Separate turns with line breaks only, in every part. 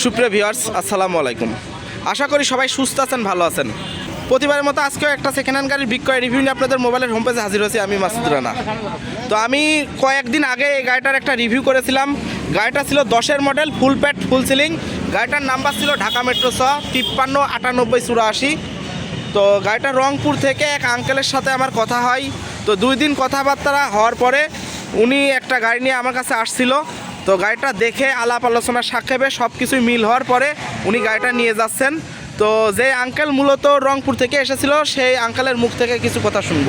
সুপ্রিয় ভিউয়ার্স, আসসালামু আলাইকুম। আশা করি সবাই সুস্থ আছেন, ভালো আছেন। প্রতিবারের মতো আজকেও একটা সেকেন্ড হ্যান্ড গাড়ির বিক্রয় রিভিউ নিয়ে আপনাদের মোবাইলের হোম পেজে হাজির হয়েছি আমি মাসুদ রানা। তো আমি কয়েকদিন আগে এই গাড়িটার একটা রিভিউ করেছিলাম। গাড়িটা ছিল দশের মডেল ফুল প্যাট ফুল সিলিং গাড়িটার নাম্বার ছিল ঢাকা মেট্রো ছ, তিপ্পান্ন, আটানব্বই, চুরাশি। তো গাড়িটা রংপুর থেকে এক আঙ্কেলের সাথে আমার কথা হয়। তো দুই দিন কথাবার্তা হওয়ার পরে উনি একটা গাড়ি নিয়ে আমার কাছে আসছিল। তো গাড়িটা দেখে আলাপ আলোচনা সাক্ষেপে সব কিছুই মিল হওয়ার পরে উনি গাড়িটা নিয়ে যাচ্ছেন। তো যে আঙ্কেল মূলত রংপুর থেকে এসেছিল, সেই আঙ্কেলের মুখ থেকে কিছু কথা শুনব।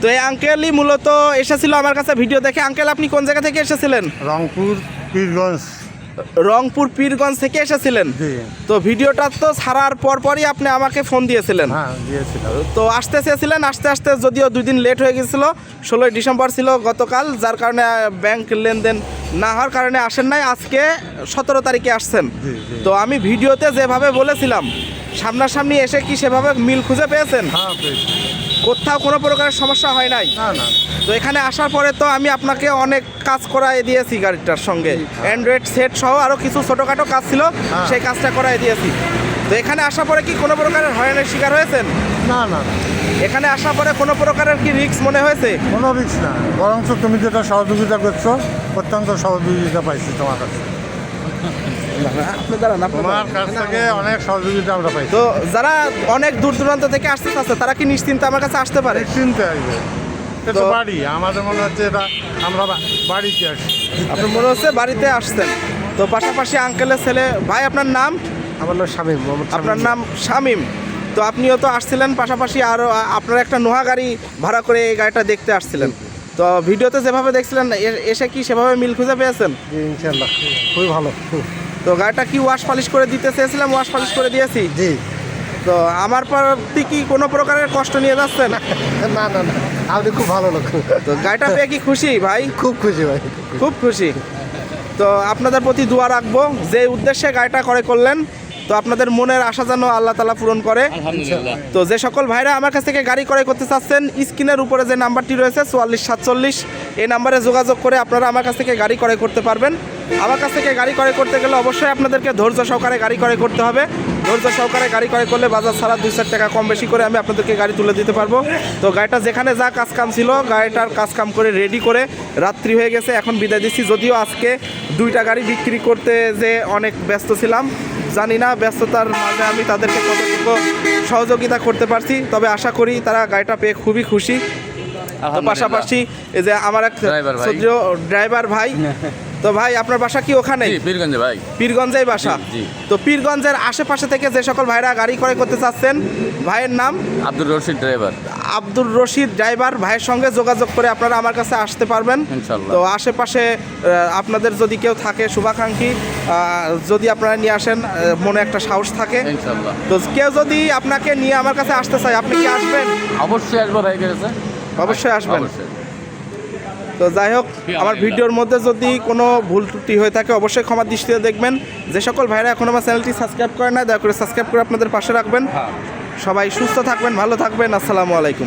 তো এই আঙ্কেলই মূলত এসেছিল আমার কাছে ভিডিও দেখে। আঙ্কেল, আপনি কোন জায়গা থেকে এসেছিলেন?
রংপুর, পীরগঞ্জ।
রংপুর পীরগঞ্জ থেকে এসেছিলেন? তো ভিডিওটা তো ছাড়ার পর পরই আপনি আমাকে ফোন দিয়েছিলেন।
হ্যাঁ
তো আসতে চেয়েছিলেন আস্তে আস্তে যদিও দুই দিন লেট হয়ে গেছিল ষোলোই ডিসেম্বর ছিল গতকাল যার কারণে ব্যাংক লেনদেন না হওয়ার কারণে আসেন নাই আজকে সতেরো তারিখে আসছেন। তো আমি ভিডিওতে যেভাবে বলেছিলাম সামনাসামনি এসে কি সেভাবে মিল খুঁজে পেয়েছেন?
হ্যাঁ পেয়েছি।
কোথাও কোনো প্রকারের সমস্যা হয় নাই?
না না।
তো এখানে আসার পরে তো আমি আপনাকে অনেক কাজ করাই দিয়েছি গাড়িটার সঙ্গে। অ্যান্ড্রয়েড সেট সহ আরও কিছু ছোটোখাটো কাজ ছিল
হ্যাঁ।
সেই কাজটা করাই দিয়েছি। তো এখানে আসার পরে কি কোনো প্রকারের হয়রানির শিকার হয়েছেন?
না না না।
এখানে আসার পরে কোনো প্রকারের কি রিস্ক মনে হয়েছে?
কোনো রিক্স না। বরঞ্চ তুমি যেটা সহযোগিতা করছ অত্যন্ত সহযোগিতা পাইছি তোমার কাছে।
আপনি দাঁড়ান, আপনি
কাছ থেকে অনেক সহযোগিতা আমরা পাইছি
তো যারা অনেক দূর দূরান্ত থেকে আসতে চাচ্ছে তারা কি নিশ্চিন্তে আমার কাছে আসতে পারে?
আসবে। তো বাড়ি আমাদের মনে হচ্ছে এটা আমরা বাড়িতে আসি।
আপনার মনে হচ্ছে বাড়িতে আসছেন। তো পাশাপাশি আঙ্কেলের ছেলে ভাই আপনার নাম?
আমার নাম শামীম
আপনার নাম শামিম। তো আপনিও তো আসছিলেন পাশাপাশি আরও আপনার একটা নোহা গাড়ি ভাড়া করে এই গাড়িটা দেখতে আসছিলেন। তো ভিডিওতে যেভাবে দেখছিলেন এসে কি সেভাবে মিল খুঁজে পেয়েছেন?
জি ইনশাল্লাহ। খুবই ভালো।
তো গাড়িটা কি ওয়াশ পালিশ করে দিতে চেয়েছিলাম? ওয়াশ পালিশ করে দিয়েছি?
জি।
তো আমার প্রতি কি কোনো প্রকারের কষ্ট নিয়ে যাচ্ছেন?
না না না আপনি খুব ভালো লোক।
তো গাড়িটা পেয়ে কি খুশি ভাই?
খুব খুশি ভাই।
খুব খুশি। তো আপনাদের প্রতি দোয়া রাখব। যে উদ্দেশ্যে গাড়িটা করে করলেন তো আপনাদের মনের আশা যেন আল্লাহ তালা পূরণ করে। তো যে সকল ভাইরা আমার কাছ থেকে গাড়ি ক্রয় করতে চাচ্ছেন স্ক্রিনের উপরে যে নাম্বারটি রয়েছে চুয়াল্লিশ সাতচল্লিশ এই নাম্বারে যোগাযোগ করে আপনারা আমার কাছ থেকে গাড়ি ক্রয় করতে পারবেন। আমার কাছ থেকে গাড়ি ক্রয় করতে গেলে অবশ্যই আপনাদেরকে ধৈর্য সহকারে গাড়ি ক্রয় করতে হবে। ধৈর্য সহকারে গাড়ি ক্রয় করলে বাজার ছাড়া দুই চার টাকা কম বেশি করে আমি আপনাদেরকে গাড়ি তুলে দিতে পারব। তো গাড়িটা যেখানে যা কাজ কাম ছিল গাড়িটার কাজ কাম করে রেডি করে রাত্রি হয়ে গেছে এখন বিদায় দিচ্ছি। যদিও আজকে দুইটা গাড়ি বিক্রি করতে যে অনেক ব্যস্ত ছিলাম জানি না ব্যস্ততার মাঝে আমি তাদেরকে কতটুকু সহযোগিতা করতে পারছি তবে আশা করি তারা গাড়িটা পেয়ে খুবই খুশি পাশাপাশি এই যে আমার এক
ড্রাইভার ভাই।
তো ভাই আপনার বাসা কি ওখানে
পীরগঞ্জে ভাই।
পীরগঞ্জেই বাসা। তো পীরগঞ্জের আশেপাশে থেকে যে সকল ভাইরা গাড়ি ক্রয় করতে চাচ্ছেন ভাইয়ের নাম?
আব্দুর রশিদ ড্রাইভার।
আব্দুর রশিদ ড্রাইভার ভাইয়ের সঙ্গে যোগাযোগ করে আপনারা আমার কাছে আসতে পারবেন। তো আশেপাশে আপনাদের যদি কেউ থাকে শুভাকাঙ্ক্ষী যদি আপনারা নিয়ে আসেন মনে একটা সাহস থাকে। তো কেউ যদি আপনাকে নিয়ে আমার কাছে আসতে চায় আপনি কি আসবেন?
অবশ্যই আসব ভাই
অবশ্যই আসবেন। তো যাই হোক আমার ভিডিওর মধ্যে যদি কোনো ভুল ত্রুটি হয়ে থাকে অবশ্যই ক্ষমা দৃষ্টিতে দেখবেন। যে সকল ভাইরা এখন আমার চ্যানেলটি সাবস্ক্রাইব করে না দয়া করে সাবস্ক্রাইব করে আপনাদের পাশে রাখবেন। সবাই সুস্থ থাকবেন ভালো থাকবেন। আসসালামু আলাইকুম।